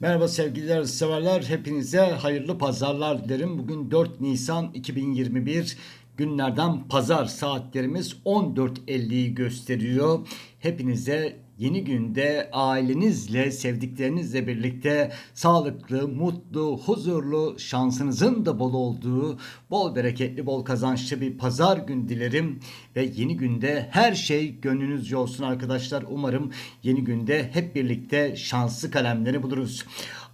Merhaba sevgili severler. Hepinize hayırlı pazarlar dilerim. Bugün 4 Nisan 2021 günlerden pazar saatlerimiz 14.50'yi gösteriyor. Hepinize yeni günde ailenizle, sevdiklerinizle birlikte sağlıklı, mutlu, huzurlu, şansınızın da bol olduğu, bol bereketli, bol kazançlı bir pazar gün dilerim. Ve yeni günde her şey gönlünüzce olsun arkadaşlar. Umarım yeni günde hep birlikte şanslı kalemleri buluruz.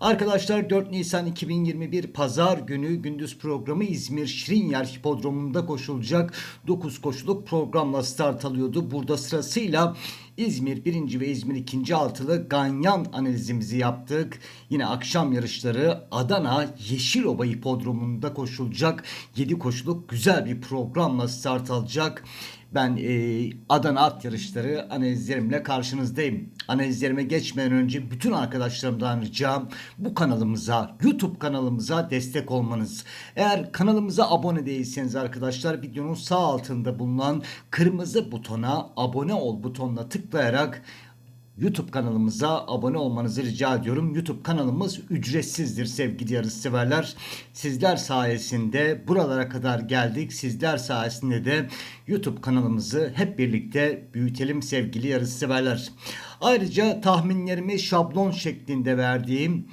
Arkadaşlar 4 Nisan 2021 Pazar günü gündüz programı İzmir Şirinyer Hipodromu'nda koşulacak 9 koşuluk programla start alıyordu. Burada sırasıyla İzmir 1. ve İzmir 2. altılı ganyan analizimizi yaptık. Yine akşam yarışları Adana Yeşilova Hipodromu'nda koşulacak 7 koşuluk güzel bir programla start alacak. Ben e, Adana at yarışları analizlerimle karşınızdayım. Analizlerime geçmeden önce bütün arkadaşlarımdan ricam bu kanalımıza, YouTube kanalımıza destek olmanız. Eğer kanalımıza abone değilseniz arkadaşlar videonun sağ altında bulunan kırmızı butona abone ol butonuna tıklayarak YouTube kanalımıza abone olmanızı rica ediyorum. YouTube kanalımız ücretsizdir sevgili yarışseverler. Sizler sayesinde buralara kadar geldik. Sizler sayesinde de YouTube kanalımızı hep birlikte büyütelim sevgili yarışseverler. Ayrıca tahminlerimi şablon şeklinde verdiğim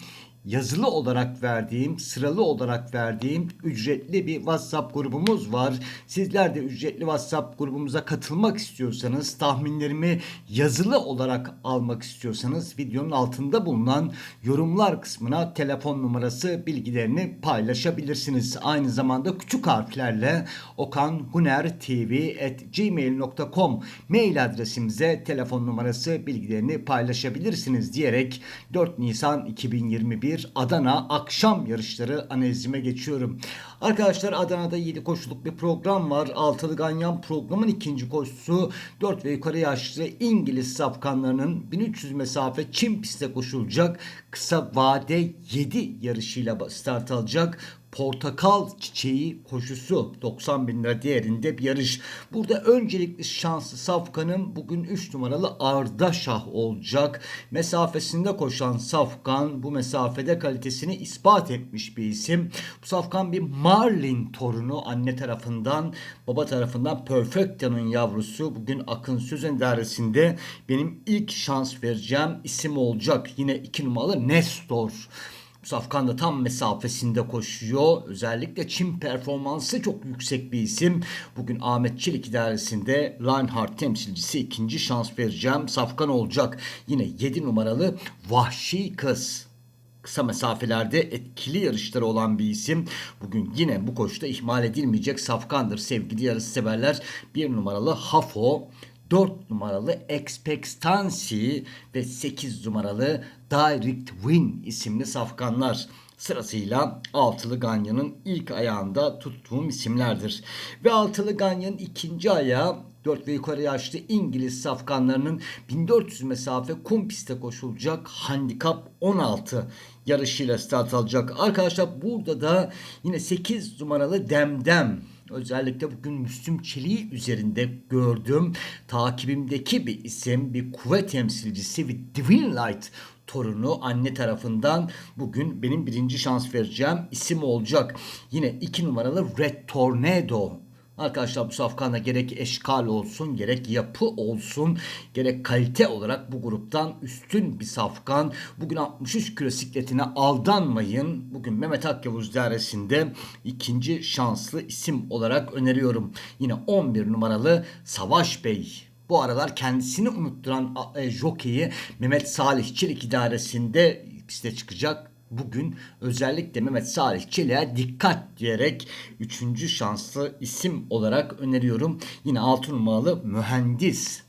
yazılı olarak verdiğim, sıralı olarak verdiğim ücretli bir WhatsApp grubumuz var. Sizler de ücretli WhatsApp grubumuza katılmak istiyorsanız, tahminlerimi yazılı olarak almak istiyorsanız videonun altında bulunan yorumlar kısmına telefon numarası bilgilerini paylaşabilirsiniz. Aynı zamanda küçük harflerle okanhunertv@gmail.com mail adresimize telefon numarası bilgilerini paylaşabilirsiniz diyerek 4 Nisan 2021 Adana akşam yarışları analizime geçiyorum. Arkadaşlar Adana'da 7 koşuluk bir program var. Altılı Ganyan programın ikinci koşusu 4 ve yukarı yaşlı İngiliz safkanlarının 1300 mesafe Çin pistte koşulacak. Kısa vade 7 yarışıyla start alacak. Portakal çiçeği koşusu 90 bin lira değerinde bir yarış. Burada öncelikli şanslı Safkan'ın bugün 3 numaralı Ardaşah olacak. Mesafesinde koşan Safkan bu mesafede kalitesini ispat etmiş bir isim. Bu Safkan bir Marlin torunu anne tarafından baba tarafından Perfecta'nın yavrusu. Bugün Akın Sözen dairesinde benim ilk şans vereceğim isim olacak. Yine 2 numaralı Nestor. Safkan da tam mesafesinde koşuyor. Özellikle Çin performansı çok yüksek bir isim. Bugün Ahmet Çelik idaresinde Lionheart temsilcisi ikinci şans vereceğim. Safkan olacak. Yine 7 numaralı Vahşi Kız kısa mesafelerde etkili yarışları olan bir isim. Bugün yine bu koşuda ihmal edilmeyecek safkandır sevgili yarış severler. Bir numaralı Hafo, 4 numaralı Expectancy ve 8 numaralı Direct Win isimli safkanlar sırasıyla Altılı Ganyan'ın ilk ayağında tuttuğum isimlerdir. Ve Altılı Ganyan'ın ikinci ayağı 4 ve yukarı yaşlı İngiliz safkanlarının 1400 mesafe kum pistte koşulacak handikap 16 yarışıyla start alacak. Arkadaşlar burada da yine 8 numaralı Demdem özellikle bugün Müslüm Çelik'i üzerinde gördüm. Takibimdeki bir isim, bir kuvvet temsilcisi ve Divine Light torunu anne tarafından bugün benim birinci şans vereceğim isim olacak. Yine iki numaralı Red Tornado Arkadaşlar bu safkanda gerek eşkal olsun, gerek yapı olsun, gerek kalite olarak bu gruptan üstün bir safkan. Bugün 63 kilo sikletine aldanmayın. Bugün Mehmet Akyavuz dairesinde ikinci şanslı isim olarak öneriyorum. Yine 11 numaralı Savaş Bey. Bu aralar kendisini unutturan e, jokeyi Mehmet Salih Çelik idaresinde piste çıkacak bugün özellikle Mehmet Salih Çelik'e dikkat diyerek 3. şanslı isim olarak öneriyorum. Yine 6 numaralı mühendis.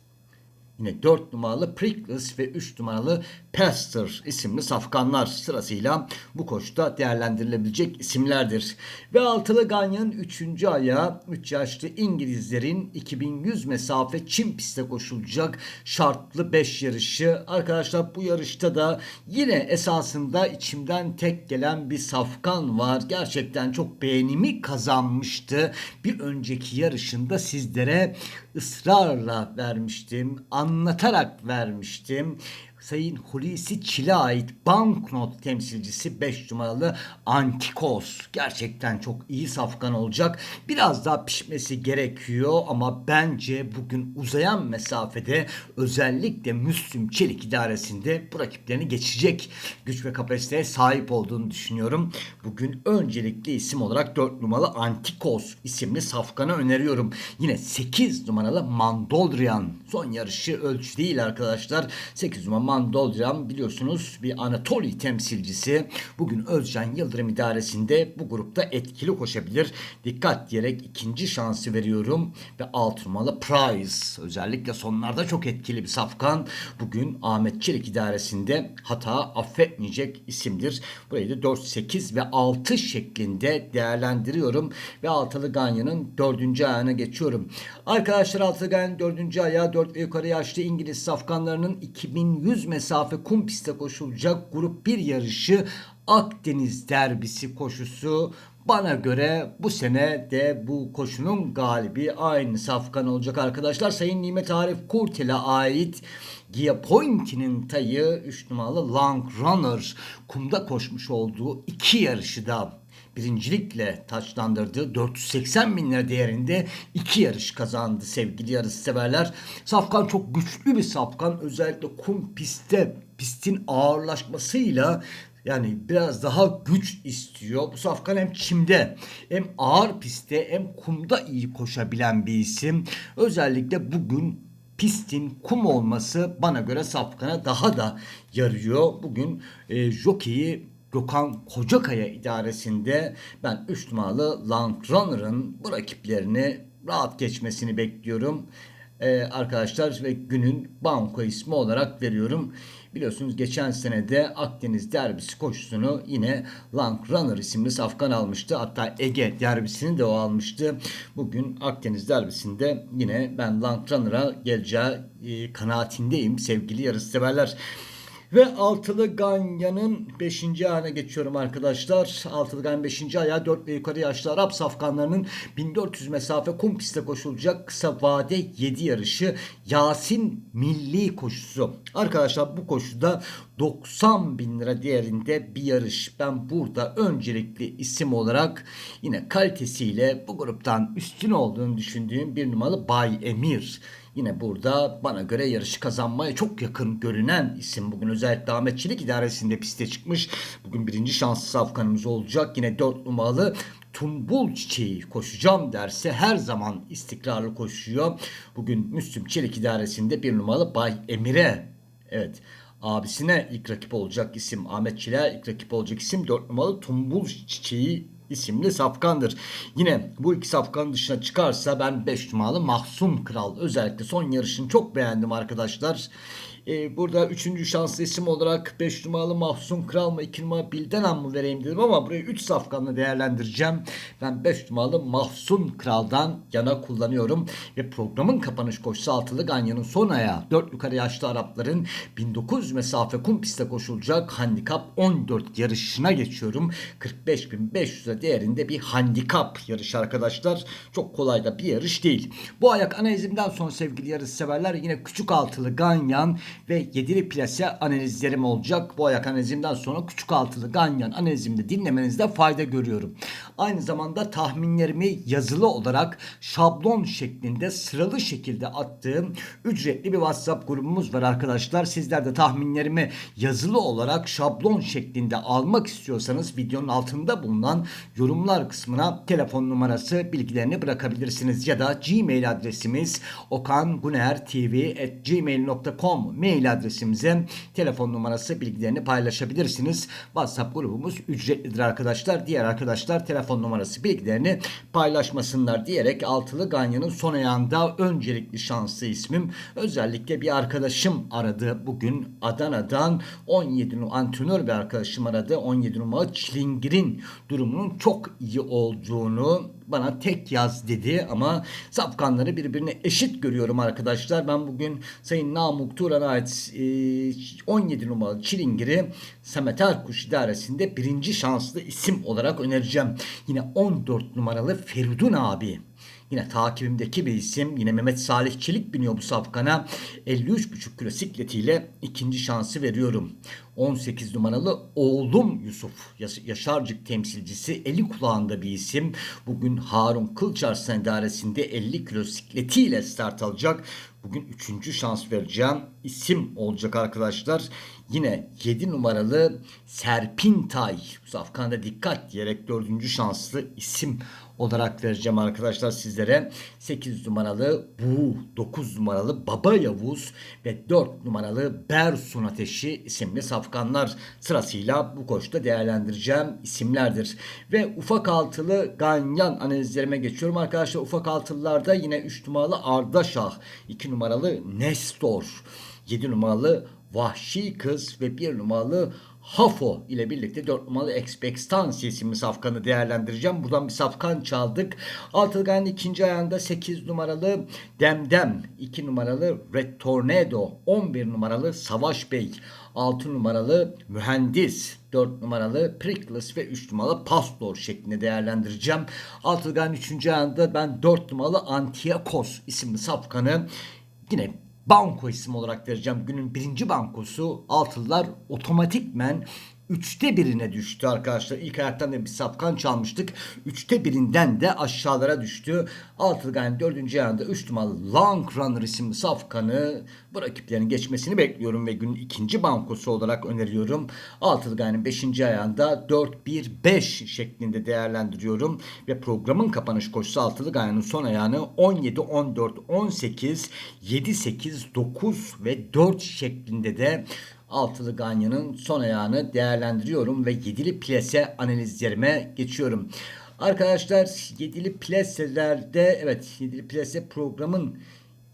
Yine 4 numaralı Prickles ve 3 numaralı Pester isimli safkanlar sırasıyla bu koşuda değerlendirilebilecek isimlerdir. Ve altılı Ganyan'ın 3. ayağı 3 yaşlı İngilizlerin 2100 mesafe Çin pistte koşulacak şartlı 5 yarışı. Arkadaşlar bu yarışta da yine esasında içimden tek gelen bir safkan var. Gerçekten çok beğenimi kazanmıştı. Bir önceki yarışında sizlere ısrarla vermiştim. Anlatarak vermiştim Sayın Hulusi Çil'e ait banknot temsilcisi 5 numaralı Antikos. Gerçekten çok iyi safkan olacak. Biraz daha pişmesi gerekiyor ama bence bugün uzayan mesafede özellikle Müslüm Çelik idaresinde bu rakiplerini geçecek güç ve kapasiteye sahip olduğunu düşünüyorum. Bugün öncelikli isim olarak 4 numaralı Antikos isimli safkanı öneriyorum. Yine 8 numaralı Mandoldrian. Son yarışı ölçü değil arkadaşlar. 8 numaralı Mandoldrian biliyorsunuz bir Anatoli temsilcisi. Bugün Özcan Yıldırım idaresinde bu grupta etkili koşabilir. Dikkat diyerek ikinci şansı veriyorum. Ve 6 numaralı Prize. Özellikle sonlarda çok etkili bir safkan. Bugün Ahmet Çelik idaresinde hata affetmeyecek isimdir. Burayı da 4, 8 ve 6 şeklinde değerlendiriyorum. Ve altılı Ganyan'ın dördüncü ayağına geçiyorum. Arkadaşlar altılı Ganyan'ın dördüncü ayağı 4 ve yukarı yaşlı İngiliz safkanlarının 2100 mesafe kum pistte koşulacak grup 1 yarışı Akdeniz derbisi koşusu bana göre bu sene de bu koşunun galibi aynı safkan olacak arkadaşlar. Sayın Nimet Arif Kurtel'e ait Gia Point'inin tayı 3 numaralı Long Runner kumda koşmuş olduğu iki yarışı da birincilikle taçlandırdı. 480 bin lira değerinde iki yarış kazandı sevgili yarış severler. Safkan çok güçlü bir safkan. Özellikle kum pistte pistin ağırlaşmasıyla yani biraz daha güç istiyor. Bu Safkan hem çimde hem ağır pistte hem kumda iyi koşabilen bir isim. Özellikle bugün pistin kum olması bana göre Safkan'a daha da yarıyor. Bugün e, jokeyi Gökhan Kocakaya idaresinde ben 3 numaralı Long Runner'ın bu rakiplerini rahat geçmesini bekliyorum. Ee, arkadaşlar ve günün banko ismi olarak veriyorum. Biliyorsunuz geçen senede Akdeniz derbisi koşusunu yine Long Runner isimli safkan almıştı. Hatta Ege derbisini de o almıştı. Bugün Akdeniz derbisinde yine ben Long Runner'a geleceği e, kanaatindeyim sevgili yarışseverler. Ve altılı ganyanın 5. ayağına geçiyorum arkadaşlar. Altılı ganyanın 5. ayağı 4 ve yukarı yaşlı Arap safkanlarının 1400 mesafe kum pistte koşulacak kısa vade 7 yarışı Yasin Milli koşusu. Arkadaşlar bu koşuda 90 bin lira değerinde bir yarış. Ben burada öncelikli isim olarak yine kalitesiyle bu gruptan üstün olduğunu düşündüğüm bir numaralı Bay Emir. Yine burada bana göre yarışı kazanmaya çok yakın görünen isim. Bugün özellikle Ahmet Çelik idaresinde piste çıkmış. Bugün birinci şanslı safkanımız olacak. Yine 4 numaralı Tumbul Çiçeği koşacağım derse her zaman istikrarlı koşuyor. Bugün Müslüm Çelik idaresinde bir numaralı Bay Emir'e evet abisine ilk rakip olacak isim Ahmet Çelik'e ilk rakip olacak isim 4 numaralı Tumbul Çiçeği isimli safkandır. Yine bu iki safkanın dışına çıkarsa ben 5 numaralı Mahsun Kral özellikle son yarışını çok beğendim arkadaşlar. Ee, burada üçüncü şanslı isim olarak 5 numaralı Mahsun Kral mı 2 numaralı Bildenan mı vereyim dedim ama burayı 3 safkanla değerlendireceğim. Ben 5 numaralı Mahsun Kral'dan yana kullanıyorum. Ve programın kapanış koşusu altılı Ganyan'ın son ayağı 4 yukarı yaşlı Arapların 1900 mesafe kum pistte koşulacak handikap 14 yarışına geçiyorum. 45.500'e değerinde bir handikap yarışı arkadaşlar. Çok kolay da bir yarış değil. Bu ayak analizimden sonra sevgili yarış severler yine küçük altılı Ganyan ve yedili plase analizlerim olacak. Bu ayak analizimden sonra küçük altılı ganyan analizimde dinlemenizde fayda görüyorum. Aynı zamanda tahminlerimi yazılı olarak şablon şeklinde sıralı şekilde attığım ücretli bir WhatsApp grubumuz var arkadaşlar. Sizler de tahminlerimi yazılı olarak şablon şeklinde almak istiyorsanız videonun altında bulunan yorumlar kısmına telefon numarası bilgilerini bırakabilirsiniz ya da gmail adresimiz okangunertv@gmail.com mail adresimize telefon numarası bilgilerini paylaşabilirsiniz. WhatsApp grubumuz ücretlidir arkadaşlar. Diğer arkadaşlar telefon numarası bilgilerini paylaşmasınlar diyerek altılı Ganyan'ın son ayağında öncelikli şanslı ismim. Özellikle bir arkadaşım aradı bugün Adana'dan 17 antrenör bir arkadaşım aradı. 17 numaralı Çilingir'in durumunun çok iyi olduğunu bana tek yaz dedi ama safkanları birbirine eşit görüyorum arkadaşlar. Ben bugün Sayın Namık Turan'a ait 17 numaralı Çilingir'i Samet Erkuş idaresinde birinci şanslı isim olarak önereceğim. Yine 14 numaralı Feridun abi Yine takibimdeki bir isim. Yine Mehmet Salih Çelik biniyor bu safkana. 53,5 kilo sikletiyle ikinci şansı veriyorum. 18 numaralı oğlum Yusuf Yaşarcık temsilcisi eli kulağında bir isim. Bugün Harun Kılçarslan idaresinde 50 kilo sikletiyle start alacak. Bugün üçüncü şans vereceğim isim olacak arkadaşlar. Yine 7 numaralı Serpintay. Safkanda dikkat diyerek dördüncü şanslı isim olarak vereceğim arkadaşlar sizlere. 8 numaralı Bu, 9 numaralı Baba Yavuz ve 4 numaralı Bersun Ateşi isimli safkanlar sırasıyla bu koşta değerlendireceğim isimlerdir. Ve ufak altılı ganyan analizlerime geçiyorum arkadaşlar. Ufak altılılarda yine 3 numaralı Ardaşah, 2 numaralı Nestor, 7 numaralı Vahşi Kız ve 1 numaralı Hafo ile birlikte 4 numaralı Expectancy isimli safkanı değerlendireceğim. Buradan bir safkan çaldık. Altılgan'ın ikinci ayağında 8 numaralı Demdem, 2 numaralı Red Tornado, 11 numaralı Savaş Bey, 6 numaralı Mühendis, 4 numaralı Prickles ve 3 numaralı Pastor şeklinde değerlendireceğim. Altılgan'ın 3. ayağında ben 4 numaralı Antiakos isimli safkanı yine banko isim olarak vereceğim. Günün birinci bankosu Altılılar otomatikmen üçte birine düştü arkadaşlar. İlk ayaktan da bir sapkan çalmıştık. Üçte birinden de aşağılara düştü. Altılgay'ın dördüncü ayağında üç numaralı Long Runner isimli safkanı bu rakiplerin geçmesini bekliyorum ve günün ikinci bankosu olarak öneriyorum. Altılgay'ın beşinci ayağında 4-1-5 şeklinde değerlendiriyorum. Ve programın kapanış koşusu Altılgay'ın son ayağını 17-14-18, 7-8-9 ve 4 şeklinde de altılı ganyanın son ayağını değerlendiriyorum ve yedili plase analizlerime geçiyorum. Arkadaşlar yedili plaselerde evet yedili plase programın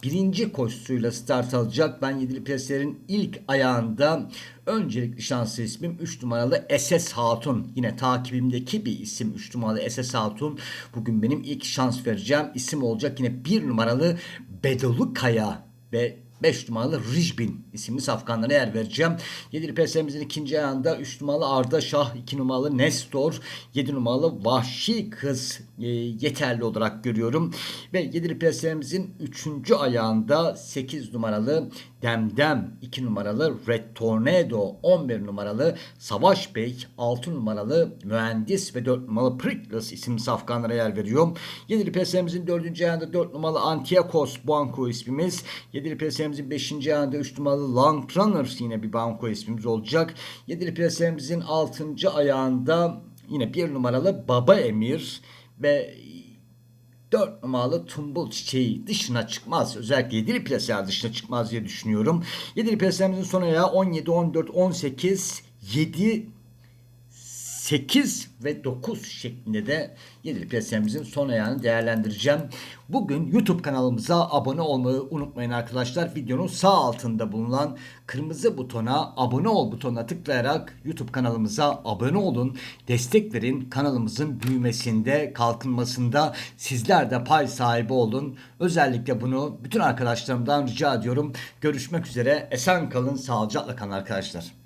birinci koşusuyla start alacak. Ben yedili plaselerin ilk ayağında öncelikli şanslı ismim 3 numaralı SS Hatun. Yine takibimdeki bir isim 3 numaralı SS Hatun. Bugün benim ilk şans vereceğim isim olacak. Yine 1 numaralı Bedolu Kaya ve 5 numaralı Rijbin isimli safkanlara yer vereceğim. 7'li PSM'imizin ikinci ayağında 3 numaralı Arda Şah, 2 numaralı Nestor, 7 numaralı Vahşi Kız e, yeterli olarak görüyorum. Ve 7'li PSM'imizin 3. ayağında 8 numaralı Demdem, 2 numaralı Red Tornado, 11 numaralı Savaş Bey, 6 numaralı Mühendis ve 4 numaralı Prickles isimli safkanlara yer veriyorum. 7'li PSM'imizin 4. ayağında 4 numaralı Antiakos Banco ismimiz. 7'li PSM'imizin 5. ayağında 3 numaralı Long Runner yine bir banko ismimiz olacak. 7'li PSM'imizin 6. ayağında yine 1 numaralı Baba Emir ve 4 numaralı tumbul çiçeği dışına çıkmaz. Özellikle 7'li plaseler dışına çıkmaz diye düşünüyorum. 7'li plaselerimizin son ayağı 17, 14, 18, 7, 8 ve 9 şeklinde de 7'li plaselerimizin son ayağını değerlendireceğim. Bugün YouTube kanalımıza abone olmayı unutmayın arkadaşlar. Videonun sağ altında bulunan kırmızı butona abone ol butonuna tıklayarak YouTube kanalımıza abone olun. Destek verin. Kanalımızın büyümesinde, kalkınmasında sizler de pay sahibi olun. Özellikle bunu bütün arkadaşlarımdan rica ediyorum. Görüşmek üzere. Esen kalın, sağlıcakla kalın arkadaşlar.